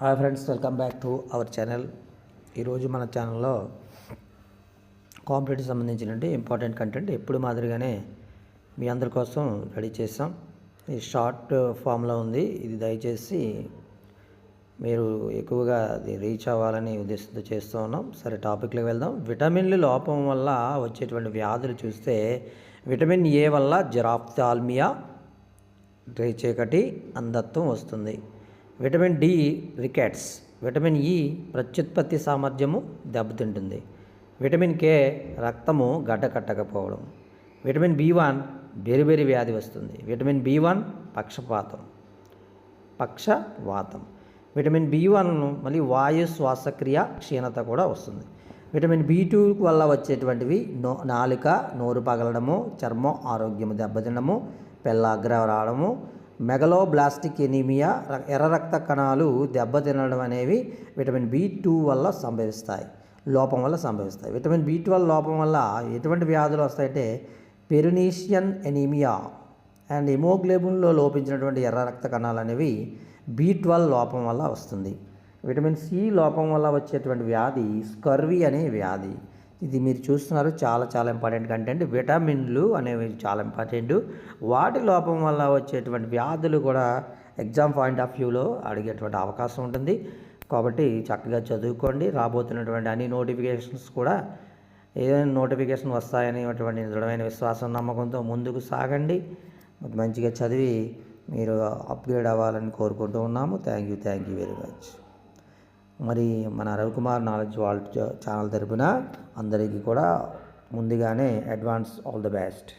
Hi friends welcome back to our channel. ఈరోజు మన ఛానల్లో కాంపిటేటివ్ సంబంధించినటువంటి ఇంపార్టెంట్ కంటెంట్ ఎప్పుడు మాదిరిగానే మీ అందరి కోసం రెడీ చేస్తాం. ఇది షార్ట్ ఫామ్లో ఉంది. ఇది దయచేసి మీరు ఎక్కువగా అది రీచ్ అవ్వాలని ఉద్దేశంతో చేస్తూ ఉన్నాం. సరే టాపిక్లో వెళ్దాం. విటమిన్ల లోపం వల్ల వచ్చేటువంటి వ్యాధులు చూస్తే విటమిన్ ఏ వల్ల జెరాప్థాల్మియా రేచీకటి అంధత్వం వస్తుంది. Vitamin D rickets vitamin E ప్రత్యుత్పత్తి సామర్థ్యము దెబ్బతింటుంది. విటమిన్ కే రక్తము గడ్డకట్టకపోవడం. విటమిన్ బి వన్ బెరిబెరి వ్యాధి వస్తుంది. విటమిన్ బి వన్ పక్షపాతం. పక్షవాతం. విటమిన్ బి వన్ మళ్ళీ వాయు శ్వాసక్రియ క్షీణత కూడా వస్తుంది. విటమిన్ బి టూ వల్ల వచ్చేటువంటివి నో నాలుక నోరు పగలడము చర్మం ఆరోగ్యము దెబ్బతినడము పెళ్ళాగ్ర రావడము మెగలోబ్లాస్టిక్ ఎనీమియా ఎర్ర రక్త కణాలు దెబ్బతినడం అనేవి విటమిన్ బి టూ వల్ల సంభవిస్తాయి లోపం వల్ల సంభవిస్తాయి. విటమిన్ బి ట్వెల్వ్ లోపం వల్ల ఎటువంటి వ్యాధులు వస్తాయంటే పెరునీషియన్ ఎనీమియా అండ్ హిమోగ్లోబిన్లో లోపించినటువంటి ఎర్ర రక్త కణాలు అనేవి బి ట్వెల్వ్ లోపం వల్ల వస్తుంది. విటమిన్ సి లోపం వల్ల వచ్చేటువంటి వ్యాధి స్కర్వీ అనే వ్యాధి. ఇది మీరు చూస్తున్నారు చాలా చాలా ఇంపార్టెంట్ కంటెంట్ విటమిన్లు అనేవి చాలా ఇంపార్టెంట్ వాటి లోపం వల్ల వచ్చేటువంటి వ్యాధులు కూడా ఎగ్జామ్ పాయింట్ ఆఫ్ వ్యూలో అడిగేటువంటి అవకాశం ఉంటుంది. కాబట్టి చక్కగా చదువుకోండి. రాబోతున్నటువంటి అన్ని నోటిఫికేషన్స్ కూడా ఏదైనా నోటిఫికేషన్ వస్తాయనేటువంటి దృఢమైన విశ్వాసం నమ్మకంతో ముందుకు సాగండి. మంచిగా చదివి మీరు అప్గ్రేడ్ అవ్వాలని కోరుకుంటూ ఉన్నాము. Thank you thank you very much మరి మన రవికుమార్ నాలెడ్జ్ వాళ్ళ ఛానల్ తరపున అందరికీ కూడా ముందుగానే అడ్వాన్స్ ఆల్ ద బెస్ట్.